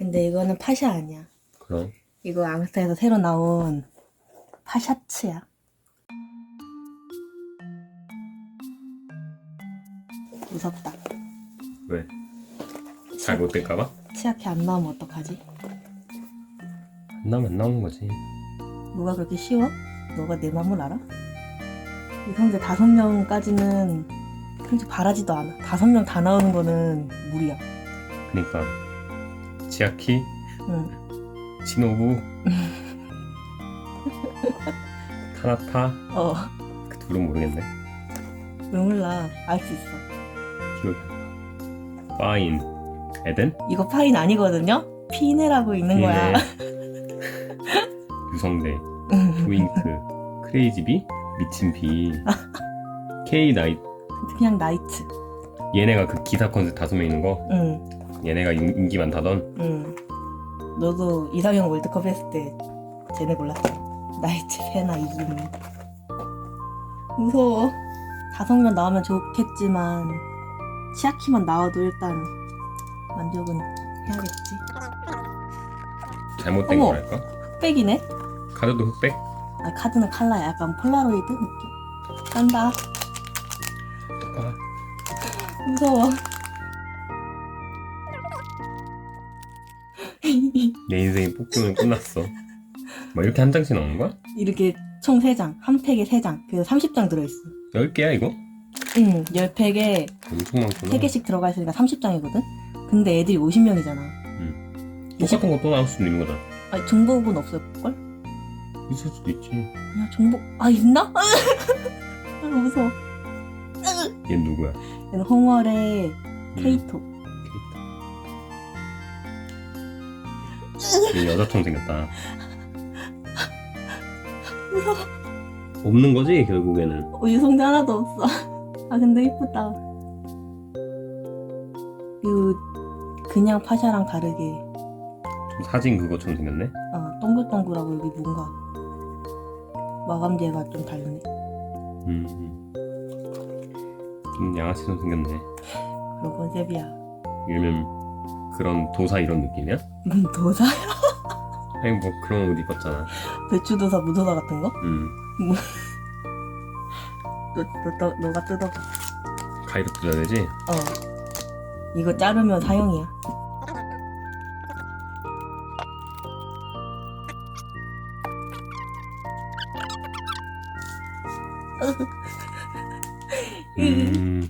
근데 이거는 파샤 아니야. 그럼 이거 앙스타에서 새로 나온 파샤츠야. 무섭다. 왜? 잘못될까봐? 치약해 안 나오면 어떡하지? 안 나오면 안 나오는 거지. 뭐가 그렇게 쉬워? 너가 내 맘을 알아? 이 성대 다섯 명까지는 솔직히 바라지도 않아. 다섯 명 다 나오는 거는 무리야. 그니까 지아키, 응. 시노부, 타나타 어. 그 둘은 모르겠네. 왜 몰라. 알 수 있어. 기억이 안 나. 파인, 에덴, 이거 파인 아니거든요? 피네라고 있는 거야. 유성대, 트윙크, 크레이지비, 미친비, K 나이 그냥 나이트. 얘네가 그 기사 컨셉 다섯 명 있는 거 응. 얘네가 인- 인기 많다던 응. 너도 이상형 월드컵 했을 때 쟤네 골랐어. 나이트, 페나, 이기미. 무서워. 명 나오면 좋겠지만 치아키만 나와도 일단 만족은 해야겠지. 잘못된 어머. 거랄까? 흑백이네? 카드도 흑백? 아, 카드는 칼라야. 약간 폴라로이드 느낌. 깐다. 아, 무서워. 내 인생이 뽑기는 끝났어 뭐 이렇게 한 장씩 나오는 거야? 이렇게 총 3장. 한 팩에 3장. 그래서 30장 들어있어. 10개야 이거? 응. 10팩에 엄청 많구나 3개씩 들어가 있으니까 30장이거든? 근데 애들이 50명이잖아. 똑같은 거 또 나올 수도 있는 거잖아 아니, 중복은 없을걸? 있을 수도 있지 야, 중복, 아, 있나? 아, 무서워. 얘 누구야? 얘는 홍월의 음, 케이토. 얘 여자처럼 생겼다 무서워. 없는 거지 결국에는 어, 유성대 하나도 없어. 아, 근데 이쁘다. 그, 그냥 파샤랑 다르게, 좀 사진 그거처럼 생겼네 어, 동글동글하고 여기 뭔가, 마감재가 좀 다르네. 음, 음. 좀 양아치처럼 생겼네 그런 컨셉이야. 이러면 그런 도사 이런 느낌이야? 음, 도사? 아니 뭐 그런 옷 입었잖아 배추도사, 무도사 같은 거? 음 너, 너, 너, 너가 뜯어봐. 가위로 뜯어야 되지? 어. 이거 자르면 사형이야. 음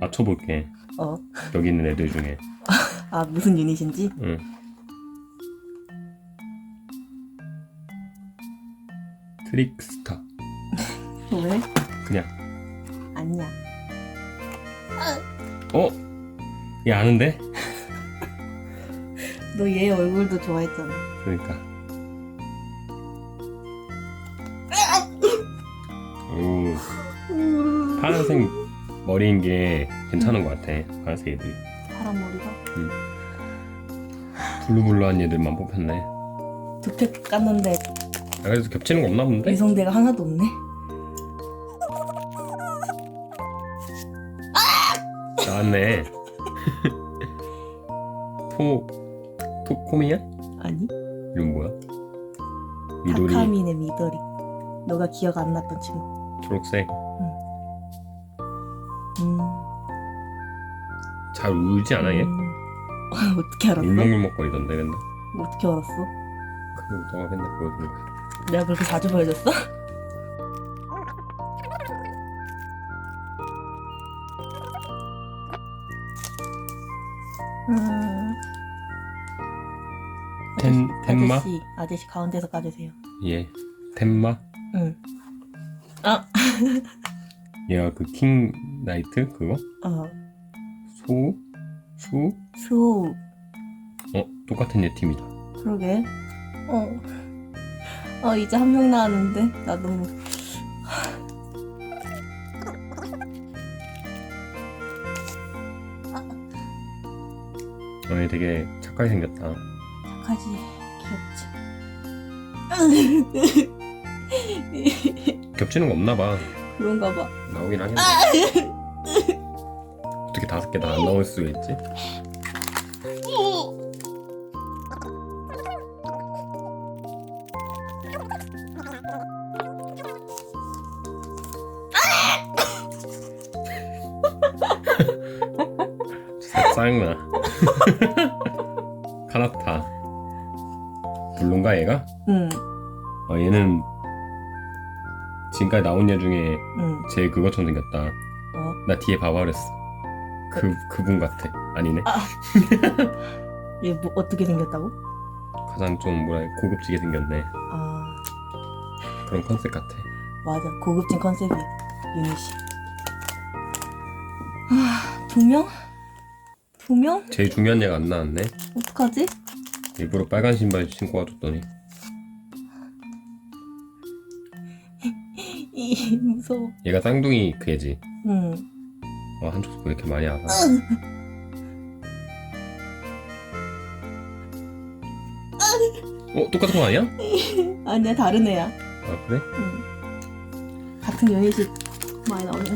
맞춰볼게 어. 여기 있는 애들 중에 아, 무슨 유닛인지? 응. 트릭스타 왜? 그냥 아니야. 어? 얘 아는데? 너 얘 얼굴도 좋아했잖아. 그러니까 오 파란색 머리인 게 괜찮은 것 같아 파란색 애들이 파란 머리가. 블루블루한 애들만 뽑혔네 두 팩 깠는데 아, 그래서 겹치는 거 없나 본데? 이성대가 하나도 없네. 나왔네 토 토코미야? 아니? 이름 뭐야? 미도리 타카미네 미도리. 너가 기억 안 났던 친구. 초록색 잘 울지 않아 얘? 음. 어떻게 알았어? 울먹울먹거리던데 근데 어떻게 알았어? 그리고 너가 맨날 보여주니까 내가 그렇게 자주 보여줬어? 음. 텐, 텐마? 아저씨, 아저씨 가운데서 까주세요. 예 텐마? 응. 아, 얘가 그 킹 나이트 그거? 어, 소? 수? 수, 어 똑같은 얘 팀이다. 그러게. 어, 어 이제 한 명 나왔는데? 나 너무. 어, 얘 되게 착하게 생겼다. 착하지, 귀엽지. 겹치는 거 없나 봐. 그런가 봐. 나오긴 하겠네 어떻게 다섯 개 다 안 나올 수가 있지? 쌍나 카나타 물론가 얘가? 응. 어, 얘는 지금까지 나온 얘 중에 응. 제일 그것처럼 생겼다 어? 나 뒤에 봐봐 그랬어 그, 그분 같아. 아니네. 얘 뭐, 어떻게 생겼다고? 가장 좀 뭐라 해, 고급지게 생겼네. 아, 그런 컨셉 같아. 맞아. 고급진 컨셉이야. 유닛이. 아, 두 명? 두 명? 제일 중요한 얘가 안 나왔네. 어떡하지? 일부러 빨간 신발 신고 와줬더니. 이, 무서워. 얘가 쌍둥이 그 애지. 응. 어, 한쪽 왜 이렇게 많이 알아? 어, 똑같은 거 아니야? 아니야, 다른 애야. 아, 그래? 응. 같은 유닛이 많이 나오네.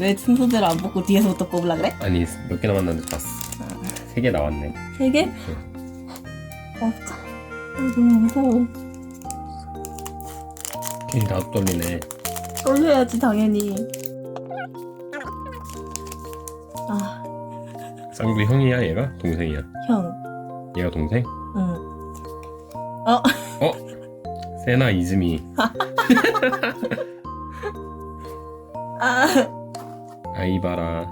왜 순서대로 안 뽑고 뒤에서부터 뽑으려 그래? 아니, 몇 개 남았는지 봤어. 세 개 나왔네. 세 개? 없다. 아, 너무 무서워. 괜히 나도 떨리네. 떨려야지, 당연히. 쌍둥이 형이야, 얘가? 동생이야? 형. 얘가 동생? 응. 어? 세나 이즈미. 아, 아이바라.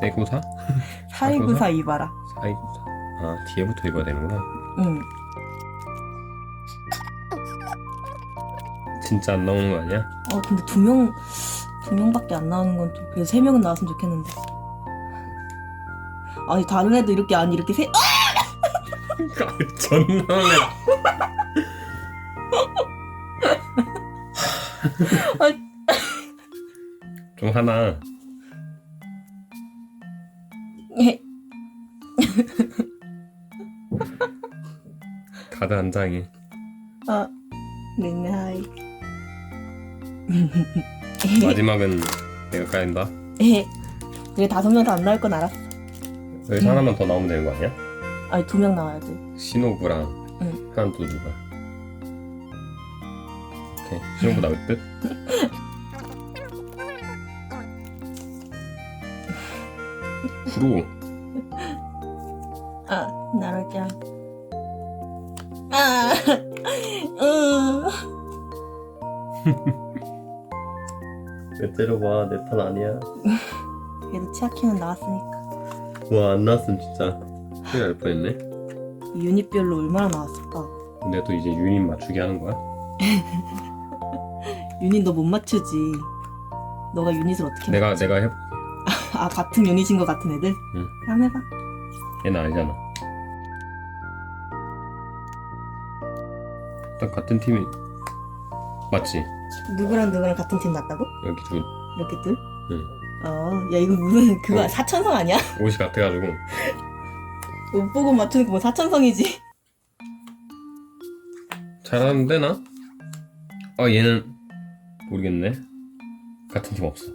세고사? 사이구사 이바라. 사이고사. 아, 뒤에부터 읽어야 되는구나. 응. 진짜 안 나오는 거 아니야? 어, 근데 두 명, 두 명밖에 안 나오는 건 좀, 그래도 세 명은 나왔으면 좋겠는데. 아니, 다른 애도 이렇게, 아니, 이렇게 세, 아! 존나 놀래. 좀 하나. 예. 카드 한 장에. 아, 네네, 하이. 마지막은 내가 까인다. 에 이게 다섯 명 다 안 나올 건 알았어. 여기서 하나만 더 나오면 되는 거 아니야? 아니, 두 명 나와야지. 신호부랑 응. 하나 또 누가? 오케이. 신호부 나올 듯? 구로. 아, 나라짱. 아, 음. 왜 때려봐. 내 판 아니야. 그래도 치아키는 나왔으니까. 와, 안 나왔으면 진짜 큰일 날 뻔했네. 이 유닛별로 얼마나 나왔을까? 근데 또 이제 유닛 맞추게 하는 거야? 유닛 너 못 맞추지. 너가 유닛을 어떻게 내가, 맞추지? 내가 해볼게. 아, 같은 유닛인 것 같은 애들? 응. 한번 해봐. 얘는 아니잖아. 일단 같은 팀이 맞지? 누구랑 누구랑 같은 팀 맞다고? 여기 둘 이렇게 둘? 응. 어, 야, 이거 무슨, 그거 어. 사천성 아니야? 옷이 같아가지고 옷 보고 맞추는 거뭐 사천성이지? 잘하는데 나? 아 얘는 모르겠네. 같은 팀 없어.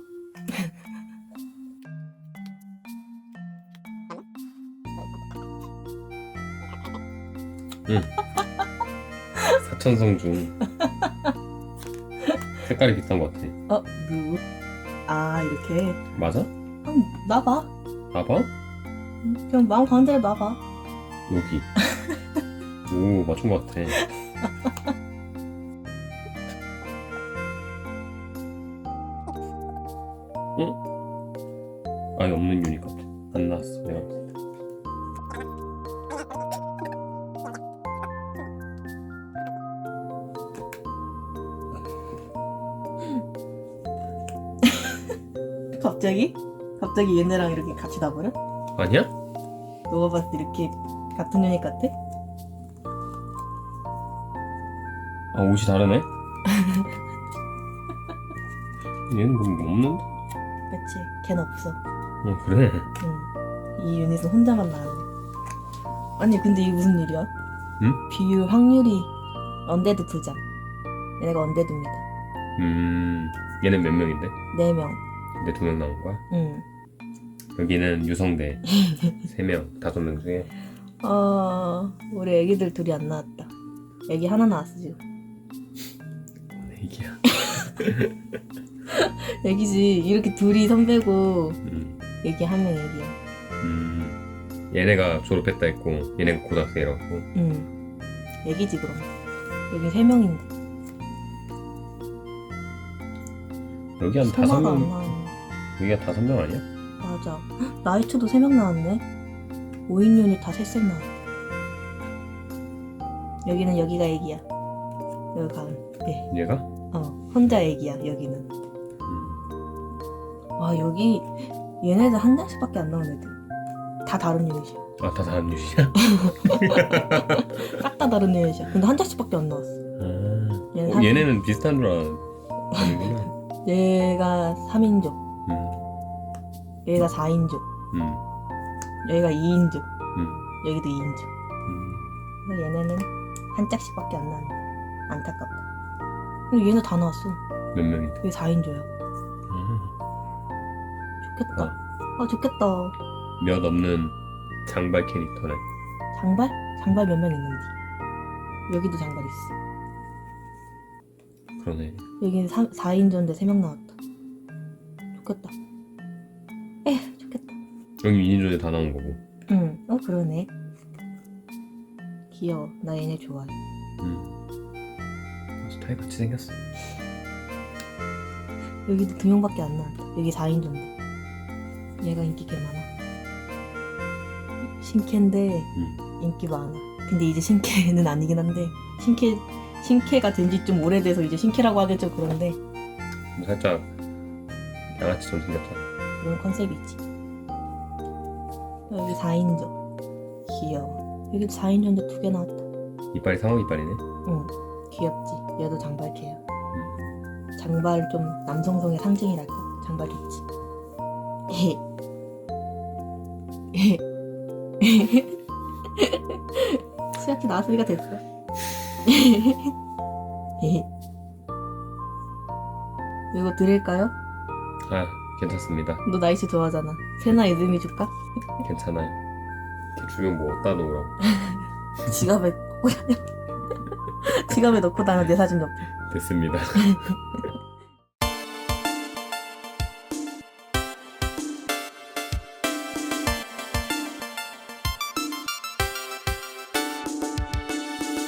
응. 사천성 중 색깔이 비슷한 것 같아. 어, 누구? 아, 이렇게. 맞아? 한번 놔봐. 봐봐. 그냥 마음 대로 놔봐. 여기. 오 맞춘 것 같아. 응? 아예 없는 유닛 같아. 안 나왔어 내가. 갑자기 얘네랑 이렇게 같이 나버려? 아니야? 너가 봤을 때 이렇게 같은 유닛 같아? 아 옷이 다르네. 얘는 그럼 없는데? 그치? 걘 없어. 응 그래. 응. 이 유닛은 혼자만 나왔네. 아니, 근데 이게 무슨 일이야? 응? 비율 확률이 언데드 두 장. 얘네가 언데드입니다. 음 얘는 몇 명인데? 네 명. 근데 두 명 나온 거야? 응. 여기는 유성대 세 명, 다섯 명 중에 어, 우리 애기들 둘이 안 나왔다. 애기 하나 나왔어, 지금. 애기야. 애기지. 이렇게 둘이 선배고, 음, 애기 한 명 애기야. 음. 얘네가 졸업했다 했고 얘네가 고등학생이라고 응. 애기지 그럼. 여기 세 명인데. 여기 한 다섯 설마가 안 명 나왔네. 여기가 다섯 명 아니야? 맞아. 헉, 나이트도 세명 나왔네. 5인 유닛 다 셋씩 나왔다. 여기는 여기가 애기야. 여기 가은. 네. 얘가? 어, 혼자 애기야, 여기는. 음. 와, 여기 얘네들 한 장씩밖에 안 나온 애들. 다 다른 유닛이야. 아 다 다른 뉴스야? 싹 다 다른 유닛이야. 근데 한 장씩밖에 안 나왔어. 아. 얘는 어, 한- 얘네는 비슷한 줄 알았는데 얘가 3인조, 음. 얘가 4인조, 음. 여기가 2인조, 음. 여기도 2인조. 음. 근데 얘네는 한 짝씩밖에 안 나왔네. 안타깝다. 근데 얘네 다 나왔어. 몇 명이? 그게 4인조야. 아. 좋겠다. 아, 좋겠다. 몇 없는 장발 캐릭터네 장발? 장발 몇 명 있는지. 여기도 장발 있어. 그러네 여기는 3, 4인조인데 3명 나왔다. 좋겠다. 여기 미니존에 다 나온 거고 응, 어, 그러네. 귀여워. 나 얘네 좋아해. 음. 스타일 같이 생겼어 여기도 두 명밖에 안 나왔다. 여기 4인조인데. 얘가 인기 꽤 많아. 신캐인데 음. 인기 많아. 근데 이제 신캐는 아니긴 한데 신캐 신캐가 된 지 좀 오래돼서 이제 신캐라고 하기 좀 그런데 뭐 살짝 양아치 좀 생겼잖아 그런 컨셉이지. 여기 4인조. 귀여워. 여기도 4인조인데 두 개 나왔다. 이빨이 상어 이빨이네 응. 귀엽지. 얘도 장발캐야. 음. 장발 좀 남성성의 상징이랄까? 장발 좋지. 수야키 나왔으니까 됐어. 이거 드릴까요? 아 괜찮습니다 너 나이스 좋아하잖아. 세나 이름이 줄까? 괜찮아요 이렇게 주면 뭐 어디다 놓으라고 지갑에. 지갑에 넣고 다녀 내 사진 옆에. 됐습니다